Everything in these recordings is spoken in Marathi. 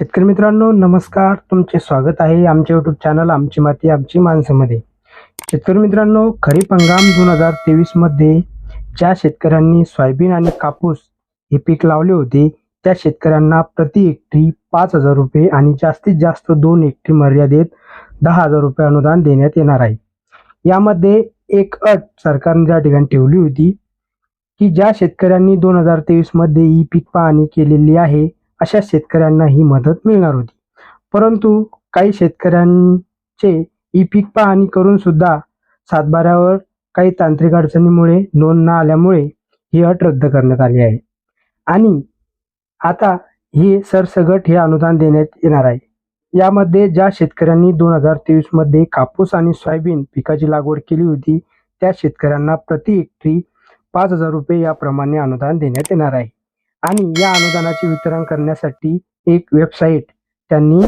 शेतकरी मित्रांनो नमस्कार. तुमचे स्वागत आहे आमच्या युट्यूब चॅनल आमची माती आमची माणसामध्ये. शेतकरी मित्रांनो खरीप हंगाम दोन हजार तेवीसमध्ये ज्या शेतकऱ्यांनी सोयाबीन आणि कापूस हे पीक लावले होते त्या शेतकऱ्यांना प्रति हेक्टरी पाच हजार रुपये आणि जास्तीत जास्त दोन हेक्टरी मर्यादेत दहा हजार रुपये अनुदान देण्यात येणार आहे. यामध्ये एक अट सरकारने त्या ठिकाणी ठेवली होती की ज्या शेतकऱ्यांनी दोन हजार तेवीसमध्ये ई पीक पाहणी केलेली आहे अशा शेतकऱ्यांना ही मदत मिळणार होती. परंतु काही शेतकऱ्यांचे ई पीक पाहणी करून सुद्धा सातबाऱ्यावर काही तांत्रिक अडचणीमुळे नोंद न आल्यामुळे ही अट रद्द करण्यात आली आहे. आणि आता हे सरसगट हे अनुदान देण्यात येणार आहे. यामध्ये ज्या शेतकऱ्यांनी दोन हजार तेवीसमध्ये कापूस आणि सोयाबीन पिकाची लागवड केली होती त्या शेतकऱ्यांना प्रति हेक्टरी पाच हजार रुपये याप्रमाणे अनुदान देण्यात येणार आहे. आणि या अनुदानाचे वितरण करण्यासाठी एक वेबसाईट त्यांनी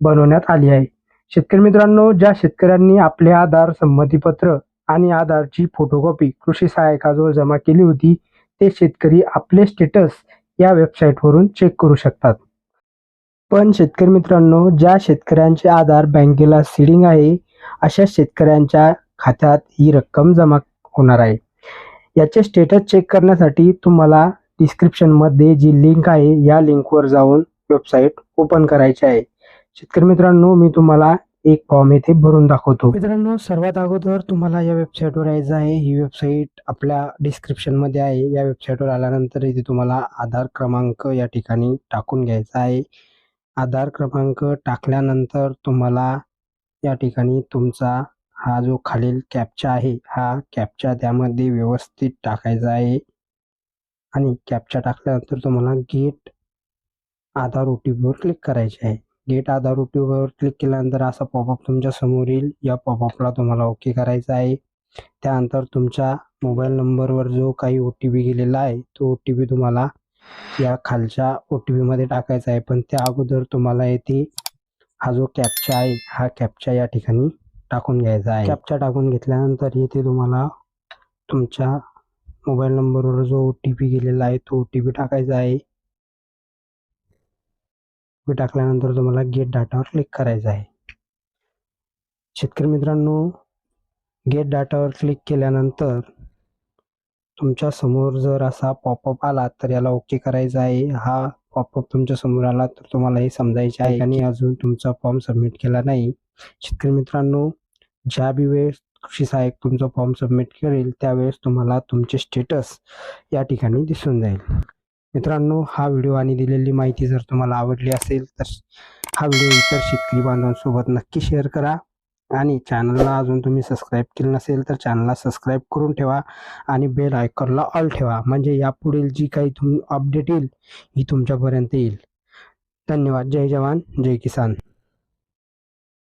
बनवण्यात आली आहे. शेतकरी मित्रांनो ज्या शेतकऱ्यांनी आपले आधार संमतीपत्र आणि आधारची फोटोकॉपी कृषी सहाय्यकाजवळ जमा केली होती ते शेतकरी आपले स्टेटस या वेबसाईटवरून चेक करू शकतात. पण शेतकरी मित्रांनो ज्या शेतकऱ्यांचे आधार बँकेला सीडिंग आहे अशा शेतकऱ्यांच्या खात्यात ही रक्कम जमा होणार आहे. याचे स्टेटस चेक करण्यासाठी तुम्हाला डिस्क्रिप्शनमध्ये जी लिंक आहे या लिंकवर जाऊन वेबसाईट ओपन करायची आहे. शेतकरी मित्रांनो मी तुम्हाला एक फॉर्म येथे भरून दाखवतो. मित्रांनो सर्वात अगोदर तुम्हाला या वेबसाईटवर यायचं आहे. ही वेबसाईट आपल्या डिस्क्रिप्शनमध्ये आहे. या वेबसाईटवर आल्यानंतर इथे तुम्हाला आधार क्रमांक या ठिकाणी टाकून घ्यायचा आहे. आधार क्रमांक टाकल्यानंतर तुम्हाला या ठिकाणी तुमचा हा जो खालील कॅपचा आहे हा कॅपचा त्यामध्ये व्यवस्थित टाकायचा आहे. आणि कॅपचा टाकल्यानंतर तुम्हाला गेट आधार ओ टी पीवर क्लिक करायचे आहे. गेट आधार ओ टी पीवर क्लिक केल्यानंतर असा पॉपअप तुमच्यासमोर येईल. या पॉपअपला तुम्हाला ओके करायचा आहे. त्यानंतर तुमच्या मोबाईल नंबरवर जो काही ओ टी पी गेलेला आहे तो ओ टी पी तुम्हाला या खालच्या ओ टी पीमध्ये टाकायचा आहे. पण त्या अगोदर तुम्हाला येथे हा जो कॅपचा आहे हा कॅपचा या ठिकाणी टाकून घ्यायचा आहे. कॅपचा टाकून घेतल्यानंतर येथे तुम्हाला तुमच्या मोबाईल नंबरवर जो ओ टी पी गेलेला आहे तो ओ टी पी टाकायचा आहे. पी टाकल्यानंतर तुम्हाला गेट डाटावर क्लिक करायचं आहे. शेतकरी मित्रांनो गेट डाटावर क्लिक केल्यानंतर तुमच्यासमोर जर असा पॉपअप आला तर याला ओके करायचा आहे. हा पॉपअप तुमच्यासमोर आला तर तुम्हाला हे समजायचे आहे. आणि अजून तुमचा फॉर्म सबमिट केला नाही. शेतकरी मित्रांनो ज्या बी वेळेस कृषी सहाय्यक तुमचा फॉर्म सबमिट करेल त्यावेळेस तुम्हाला तुमचे स्टेटस या ठिकाणी दिसून जाईल. मित्रांनो हा व्हिडिओ आणि दिलेली माहिती जर तुम्हाला आवडली असेल तर हा व्हिडिओ इतर शेतकरी बांधवांसोबत नक्की शेअर करा. आणि चॅनलला अजून तुम्ही सबस्क्राईब केलं नसेल तर चॅनलला सबस्क्राईब करून ठेवा आणि बेल आयकॉनला ऑल ठेवा. म्हणजे यापुढील जी काही तुम अपडेट येईल ही तुमच्यापर्यंत येईल. धन्यवाद. जय जवान. जय किसान.